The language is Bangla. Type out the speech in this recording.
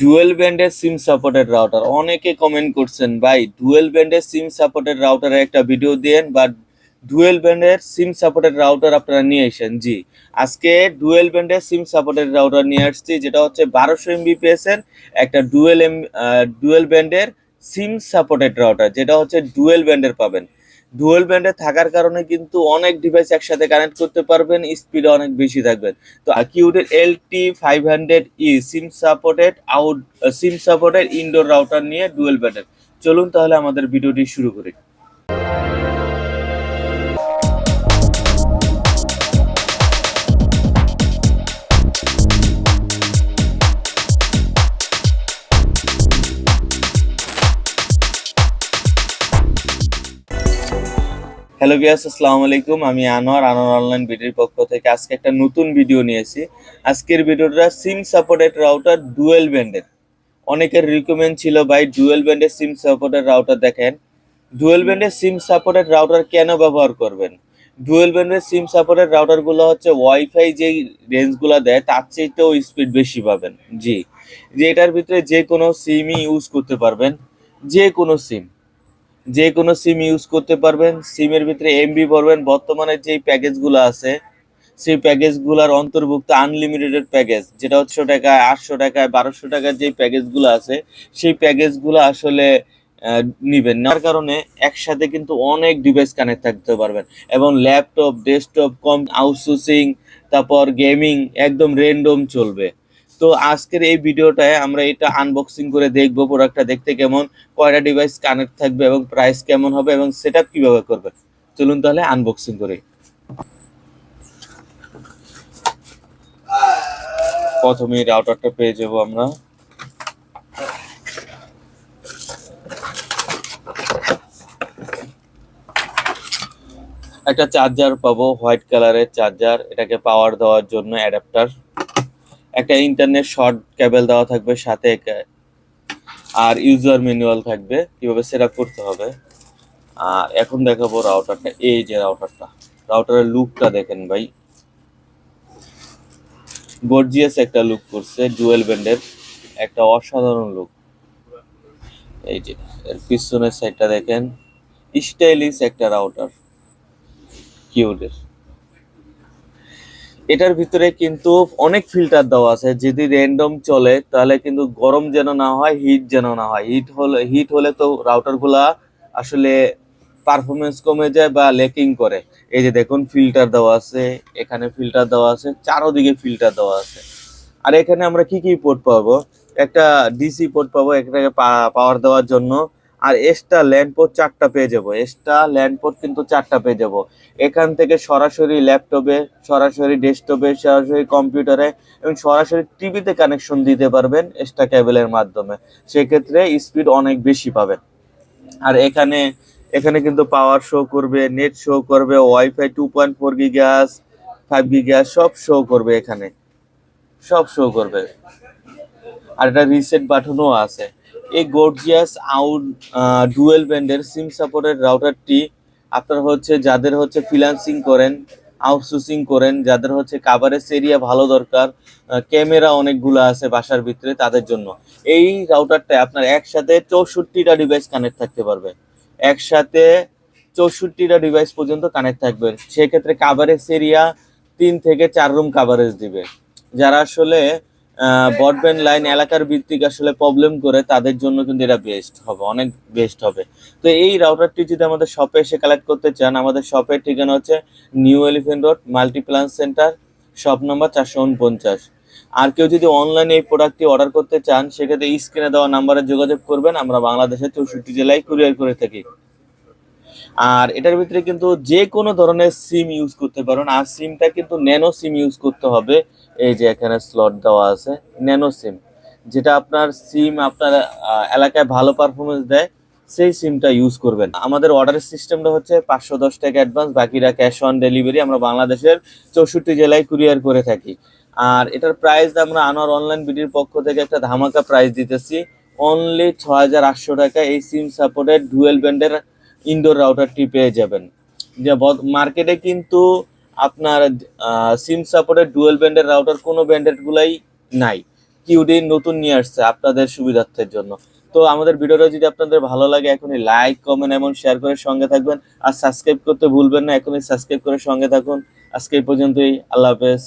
ডুয়েল ব্যান্ডের সিম সাপোর্টেড রাউটার। অনেকে কমেন্ট করছেন, ভাই, ডুয়েল ব্যান্ডের সিম সাপোর্টেড রাউটারের একটা ভিডিও দেন বা ডুয়েল ব্যান্ডের সিম সাপোর্টেড রাউটার আপনারা নিয়ে এসেন জি, আজকে ডুয়েল ব্যান্ডের সিম সাপোর্টেড রাউটার নিয়ে আসছি, যেটা হচ্ছে বারোশো এমবিপিএস এর একটা ডুয়েল এম ডুয়েল ব্যান্ডের সিম সাপোর্টেড রাউটার, যেটা হচ্ছে ডুয়েল ব্যান্ডের পাবেন। ডুয়েল ব্যান্ডে থাকার কারণে কিন্তু অনেক ডিভাইস একসাথে কানেক্ট করতে পারবেন স্পিড অনেক বেশি থাকবেন। তো কিউডের L T five hundred E SIM supported out SIM supported indoor router নিয়ে ডুয়েল ব্যান্ডের চলুন তাহলে আমাদের ভিডিওটি শুরু করি। হ্যালো বিয়াস আসসালামু আলাইকুম। আমি আনোয়ার আনোয়ার অনলাইন ভিডিওর পক্ষ থেকে আজকে একটা নতুন ভিডিও নিয়েছি আজকের ভিডিওটা সিম সাপোর্টেড রাউটার ডুয়েল ব্যান্ডের অনেকের রিকমেন্ড ছিল, ভাই ডুয়েল ব্যান্ডের সিম সাপোর্টেড রাউটার দেখেন। ডুয়েল ব্যান্ডের সিম সাপোর্টেড রাউটার কেন ব্যবহার করবেন? ডুয়েল ব্যান্ডের সিম সাপোর্টেড রাউটারগুলো হচ্ছে ওয়াইফাই যেই রেঞ্জগুলো দেয়, তার চাইতেও স্পিড বেশি পাবেন। জি। যে এটার ভিতরে যে কোনো সিমই ইউজ করতে পারবেন। যে কোনো সিম যে কোনো সিম ইউজ করতে পারবেন। সিমের ভিতরে এমবি ভরবেন বর্তমানে যেই প্যাকেজগুলো আছে, সেই প্যাকেজগুলোর অন্তর্ভুক্ত আনলিমিটেড প্যাকেজ, যেটা হচ্ছে টাকায় আটশো টাকায় বারোশো টাকার যেই প্যাকেজগুলো আছে, সেই প্যাকেজগুলো আসলে নিবেন। নেওয়ার কারণে একসাথে কিন্তু অনেক ডিভাইস কানেক্ট থাকতে পারবেন। এবং ল্যাপটপ ডেস্কটপ কম আউটসোর্সিং তারপর গেমিং একদম রেন্ডম চলবে। তো আজকের এই ভিডিওটায় আমরা এটা আনবক্সিং করে দেখব প্রোডাক্টটা দেখতে কেমন, কয়টা ডিভাইস কানেক্ট থাকবে এবং প্রাইস কেমন হবে এবং সেটআপ কীভাবে করবে। চলুন তাহলে আনবক্সিং করি। প্রথমে রাউটারটা পেয়ে যাব আমরা। একটা চার্জার পাবো হোয়াইট কালারের চার্জার এটাকে পাওয়ার দেওয়ার জন্য অ্যাডাপ্টার একটা ইন্টারনেট শর্ট কেবল দেওয়া থাকবে, সাথে আর ইউজার ম্যানুয়াল থাকবে, কীভাবে সেট করতে হবে। আর এখন দেখাবো রাউটারটা এই যে রাউটারটা রাউটারের লুকটা দেখেন ভাই। গর্জিয়াস একটা লুক করছে ডুয়েল ব্যান্ডের একটা অসাধারণ লুক এই যে, এর পিছনের সাইডটা দেখেন। স্টাইলিশ একটা রাউটার কিউডের এটার ভিতরে কিন্তু অনেক ফিল্টার দেওয়া আছে। যদি র্যান্ডম চলে, তাহলে কিন্তু গরম যেন না হয় হিট যেন না হয়। হিট হলে হিট হলে তো রাউটারগুলা আসলে পারফরমেন্স কমে যায় বা লেকিং করে। এই যে দেখুন ফিল্টার দেওয়া আছে, এখানে ফিল্টার দেওয়া আছে, চারোদিকে ফিল্টার দেওয়া আছে। আর এখানে আমরা কি কি পোর্ট পাবো? একটা ডিসি পোর্ট পাবো এখানে পাওয়ার দেওয়ার জন্য। আর এক্সট্রা ল্যান্ড পোর্ট চারটা পেয়ে যাব। এক্সট্রা ল্যান্ড পোর্ট কিন্তু চারটা পেয়ে যাব। এখান থেকে সরাসরি ল্যাপটপে সরাসরি ডেস্কটপে সরাসরি কম্পিউটারে এবং সরাসরি টিভিতে কানেকশন দিতে পারবেন এক্সট্রা কেবলের মাধ্যমে। সেক্ষেত্রে স্পিড অনেক বেশি পাবেন। আর এখানে এখানে কিন্তু পাওয়ার শো করবে নেট শো করবে wifi two point four gigs five gigs সব শো করবে এখানে। সব শো করবে। আর একটা রিসেট বাটনও আছে। এই গর্জিয়াস আউট ডুয়েল ব্যান্ডের সিম সাপোর্টেড রাউটারটি আপনার হচ্ছে যাদের হচ্ছে ফ্রিল্যান্সিং করেন আউটসোর্সিং করেন, যাদের হচ্ছে কাভারেজ এরিয়া ভালো দরকার ক্যামেরা অনেকগুলো আছে বাসার ভিতরে তাদের জন্য। এই রাউটারটা আপনার একসাথে চৌষট্টিটা ডিভাইস কানেক্ট থাকতে পারবে। একসাথে চৌষট্টিটা ডিভাইস পর্যন্ত কানেক্ট থাকবে। সেক্ষেত্রে কাভারেজ এরিয়া তিন থেকে চার রুম কাভারেজ দিবে। যারা আসলে ব্রডব্যান্ড লাইন এলাকার ভিত্তিক আসলে প্রবলেম করে তাদের জন্য কিন্তু এটা বেস্ট হবে, অনেক বেস্ট হবে। তো এই রাউটারটি যদি আমাদের শপে এসে কালেক্ট করতে চান, আমাদের শপের ঠিকানা হচ্ছে New Elephant Road Multiplan Center shop number চারশো উনপঞ্চাশ। আর কেউ যদি অনলাইনে এই প্রোডাক্টটি অর্ডার করতে চান, সেক্ষেত্রে স্ক্রিনে দেওয়া নাম্বারে যোগাযোগ করবেন। আমরা বাংলাদেশের চৌষট্টি জেলায় কুরিয়ার করে থাকি। আর এটার ভিতরে কিন্তু যে কোনো ধরনের সিম ইউজ করতে পারেন আর সিমটা কিন্তু ন্যানো সিম ইউজ করতে হবে। এই যে এখানে স্লট দেওয়া আছে ন্যানো সিম যেটা আপনার সিম আপনার এলাকায় ভালো পারফরমেন্স দেয়, সেই সিমটা ইউজ করবেন। আমাদের অর্ডারের সিস্টেমটা হচ্ছে পাঁচশো দশ টাকা অ্যাডভান্স বাকিরা ক্যাশ অন ডেলিভারি আমরা বাংলাদেশের চৌষট্টি জেলায় কুরিয়ার করে থাকি। আর এটার প্রাইস আমরা আনোয়ার অনলাইন বিডির পক্ষ থেকে একটা ধামাকা প্রাইস দিতেছি। অনলি ছ হাজার আটশো টাকা এই সিম সাপোর্টেড ডুয়েল ব্যান্ডের ইনডোর রাউটারটি পেয়ে যাবেন। যে মার্কেটে কিন্তু আপনার সিম সাপোর্টের ডুয়েল ব্যান্ডের রাউটার কোনো ব্যান্ডেডগুলাই নাই। কিউডি নতুন নিয়ে আসছে আপনাদের সুবিধার্থের জন্য। তো আমাদের ভিডিওটা যদি আপনাদের ভালো লাগে, এখনই লাইক কমেন্ট এবং শেয়ার করে সঙ্গে থাকবেন। আর সাবস্ক্রাইব করতে ভুলবেন না, এখনই সাবস্ক্রাইব করে সঙ্গে থাকুন। আজকে এই পর্যন্তই, আল্লাহ হাফেজ।